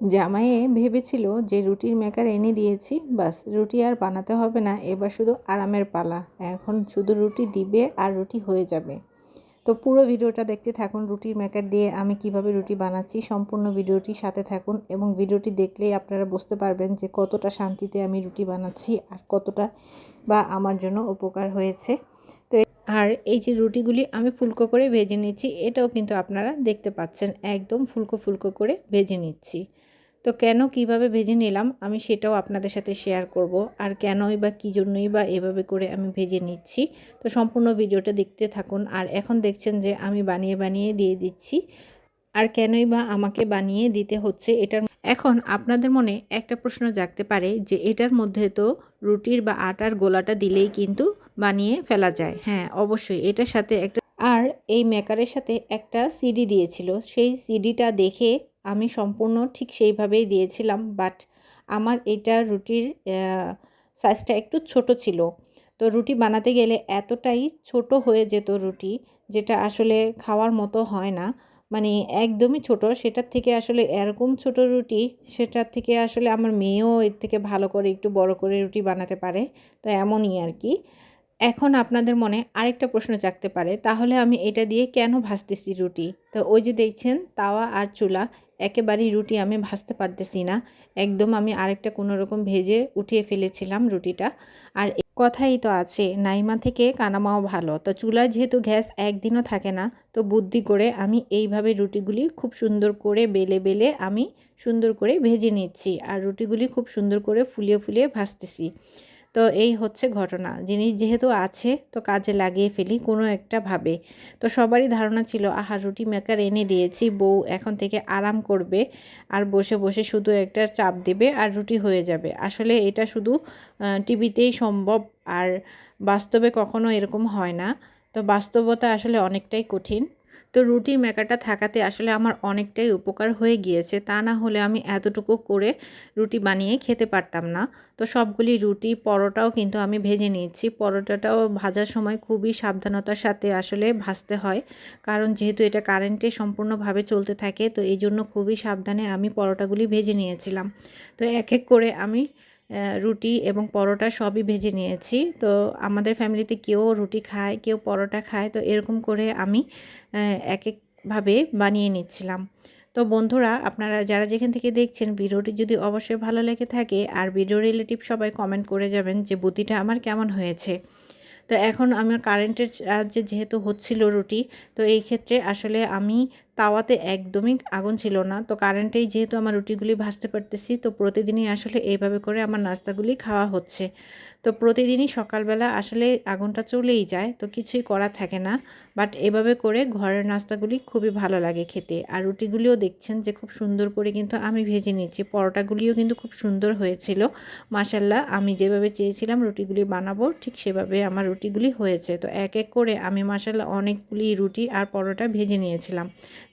জামাইয়ে ভেবেছিল যে রুটির মেকার এনে দিয়েছি, বাস রুটি আর বানাতে হবে না, এবার শুধু আরামের পালা। এখন শুধু রুটি দিবে আর রুটি হয়ে যাবে। তো পুরো ভিডিওটা দেখতে থাকুন, রুটির মেকার দিয়ে আমি কীভাবে রুটি বানাচ্ছি, সম্পূর্ণ ভিডিওটি সাথে থাকুন এবং ভিডিওটি দেখলেই আপনারা বুঝতে পারবেন যে কতটা শান্তিতে আমি রুটি বানাচ্ছি আর কতটা বা আমার জন্য উপকার হয়েছে। আর এই যে রুটিগুলি আমি ফুলকো করে ভেজে নিচ্ছি, এটাও কিন্তু আপনারা দেখতে পাচ্ছেন, একদম ফুলকো ফুলকো করে ভেজে নিচ্ছি। তো কেন কীভাবে ভেজে নিলাম আমি সেটাও আপনাদের সাথে শেয়ার করব, আর কেনই বা কী জন্যই বা এভাবে করে আমি ভেজে নিচ্ছি, তো সম্পূর্ণ ভিডিওটা দেখতে থাকুন। আর এখন দেখছেন যে আমি বানিয়ে বানিয়ে দিয়ে দিচ্ছি আর কেনই বা আমাকে বানিয়ে দিতে হচ্ছে এটার এখন আপনাদের মনে একটা প্রশ্ন জাগতে পারে যে এটার মধ্যে তো রুটির বা আটার গোলাটা দিলেই কিন্তু বানিয়ে ফেলা যায়। হ্যাঁ অবশ্যই এটার সাথে একটা আর এই মেকারের সাথে একটা সিডি দিয়েছিল। সেই সিডিটা দেখে আমি সম্পূর্ণ ঠিক সেইভাবেই দিয়েছিলাম, বাট আমার এটা রুটির সাইজটা একটু ছোট ছিল। তো রুটি বানাতে গেলে এতটাই ছোট হয়ে যেত রুটি, যেটা আসলে খাওয়ার মতো হয় না। মানে একদমই ছোট। সেটার থেকে আসলে এরকম ছোট রুটি, সেটার থেকে আসলে আমার মেয়েও এর থেকে ভালো করে একটু বড় করে রুটি বানাতে পারে। তো এমনই আর কি। এখন আপনাদের মনে আরেকটা প্রশ্ন জাগতে পারে, তাহলে আমি এটা দিয়ে কেন ভাজতেছি রুটি? তো ওই যে দেখছেন, তাওয়া আর চুলা, একেবারেই রুটি আমি ভাজতে পারতেছি না। একদম আমি আরেকটা কোনো রকম ভেজে উঠিয়ে ফেলেছিলাম রুটিটা। আর কথাই তো আছে, নাইমা থেকে কানামাও ভালো। তো চুলায় যেহেতু গ্যাস একদিনও থাকে না, তো বুদ্ধি করে আমি এইভাবে রুটিগুলি খুব সুন্দর করে বেলে বেলে আমি সুন্দর করে ভেজে নিচ্ছি। আর রুটিগুলি খুব সুন্দর করে ফুলিয়ে ফুলিয়ে ভাজতেছি। তো এই হচ্ছে ঘটনা। জিনিস যেহেতু আছে, তো কাজে লাগিয়ে ফেলি, কোনো একটা ভাবে। তো সবারই ধারণা ছিল, আহা, রুটি মেকার এনে দিয়েছি, বউ এখন থেকে আরাম করবে, আর বসে বসে শুধু একটা চাপ দেবে আর রুটি হয়ে যাবে। আসলে এটা শুধু টিভিতেই সম্ভব, আর বাস্তবে কখনো এরকম হয় না। তো বাস্তবতা আসলে অনেকটাই কঠিন। তো রুটি মেকারটা থাকাতে আসলে আমার অনেকটাই উপকার হয়ে গিয়েছে। তা না হলে আমি এতটুকু করে রুটি বানিয়ে খেতে পারতাম না। তো সবগুলি রুটি, পরোটাও কিন্তু আমি ভেজে নিয়েছি। পরোটাটাও ভাজার সময় খুবই সাবধানতার সাথে আসলে ভাজতে হয়। কারণ যেহেতু এটা কারেন্টে সম্পূর্ণভাবে চলতে থাকে, তো এই জন্য খুবই সাবধানে আমি পরোটাগুলি ভেজে নিয়েছিলাম। তো এক এক করে আমি রুটি এবং পরোটা সবই ভেজে নিয়েছি। তো আমাদের ফ্যামিলিতে কেউ রুটি খায়, কেউ পরোটা খায়, তো এরকম করে আমি এক একভাবে বানিয়ে নিচ্ছিলাম। তো বন্ধুরা, আপনারা যারা যেখান থেকে দেখছেন, ভিডিওটি যদি অবশ্যই ভালো লেগে থাকে, আর ভিডিও রিলেটিভ সবাই কমেন্ট করে যাবেন যে বুতিটা আমার কেমন হয়েছে। তো এখন আমার কারেন্টের যে যেহেতু হচ্ছিল রুটি, তো এই ক্ষেত্রে আসলে আমি তাওয়াতে একদমই আগুন ছিল না। তো কারেন্টেই যেহেতু আমার রুটিগুলি ভাজতে পারতেছি, তো প্রতিদিনই আসলে এইভাবে করে আমার নাস্তাগুলি খাওয়া হচ্ছে। তো প্রতিদিনই সকালবেলা আসলে আগুনটা চলেই যায়, তো কিছুই করা থাকে না। বাট এভাবে করে ঘরের নাস্তাগুলি খুবই ভালো লাগে খেতে। আর রুটিগুলিও দেখছেন যে খুব সুন্দর করে কিন্তু আমি ভেজে নিচ্ছি। পরোটাগুলিও কিন্তু খুব সুন্দর হয়েছিল। মাসাল্লাহ আমি যেভাবে চেয়েছিলাম রুটিগুলি বানাবো, ঠিক সেভাবে আমার রুটিগুলি হয়েছে। তো এক এক করে আমি মাসাল্লাহ অনেকগুলি রুটি আর পরোটা ভেজে নিয়েছিলাম।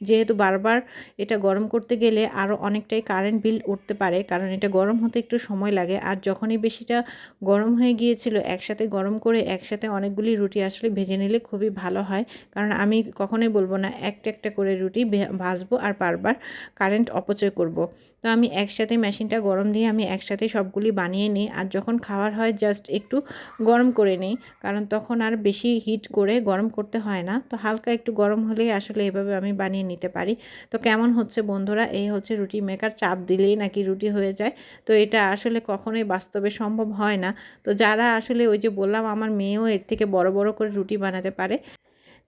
যেহেতু বারবার এটা গরম করতে গেলে আরও অনেকটাই কারেন্ট বিল উঠতে পারে, কারণ এটা গরম হতে একটু সময় লাগে। আর যখনই বেশিটা গরম হয়ে গিয়েছিল, একসাথে গরম করে একসাথে অনেকগুলি রুটি আসলে ভেজে নিলে খুবই ভালো হয়। কারণ আমি কখনোই বলব না, একটা একটা করে রুটি ভাজবো আর বারবার কারেন্ট অপচয় করব। তো আমি একসাথে মেশিনটা গরম দিয়ে আমি একসাথে সবগুলি বানিয়ে নিই। আর যখন খাওয়ার হয় জাস্ট একটু গরম করে নিই। কারণ তখন আর বেশি হিট করে গরম করতে হয় না। তো হালকা একটু গরম হলেই আসলে এভাবে আমি বানিয়ে নিতে পারি। তো কেমন হচ্ছে বন্ধুরা? এই হচ্ছে রুটি মেকার চাপ দিলেই নাকি রুটি হয়ে যায়। তো এটা আসলে কখনোই বাস্তবে সম্ভব হয় না। তো যারা আসলে ওই যে বললাম, আমার মেয়েও এর থেকে বড় বড় করে রুটি বানাতে পারে।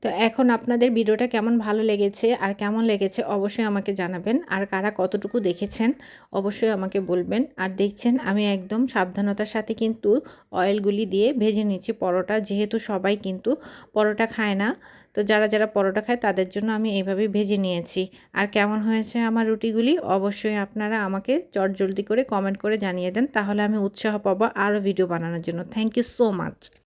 তো এখন আপনাদের ভিডিওটা কেমন ভালো লেগেছে আর কেমন লেগেছে অবশ্যই আমাকে জানাবেন। আর কারা কতটুকু দেখেছেন অবশ্যই আমাকে বলবেন। আর দেখছেন আমি একদম সাবধানতার সাথে কিন্তু অয়েলগুলি দিয়ে ভেজে নিচ্ছি পরোটা। যেহেতু সবাই কিন্তু পরোটা খায় না, তো যারা যারা পরোটা খায় তাদের জন্য আমি এইভাবে ভেজে নিয়েছি। আর কেমন হয়েছে আমার রুটিগুলি অবশ্যই আপনারা আমাকে চট জলদি করে কমেন্ট করে জানিয়ে দেন। তাহলে আমি উৎসাহ পাবো আরও ভিডিও বানানোর জন্য। Thank you so much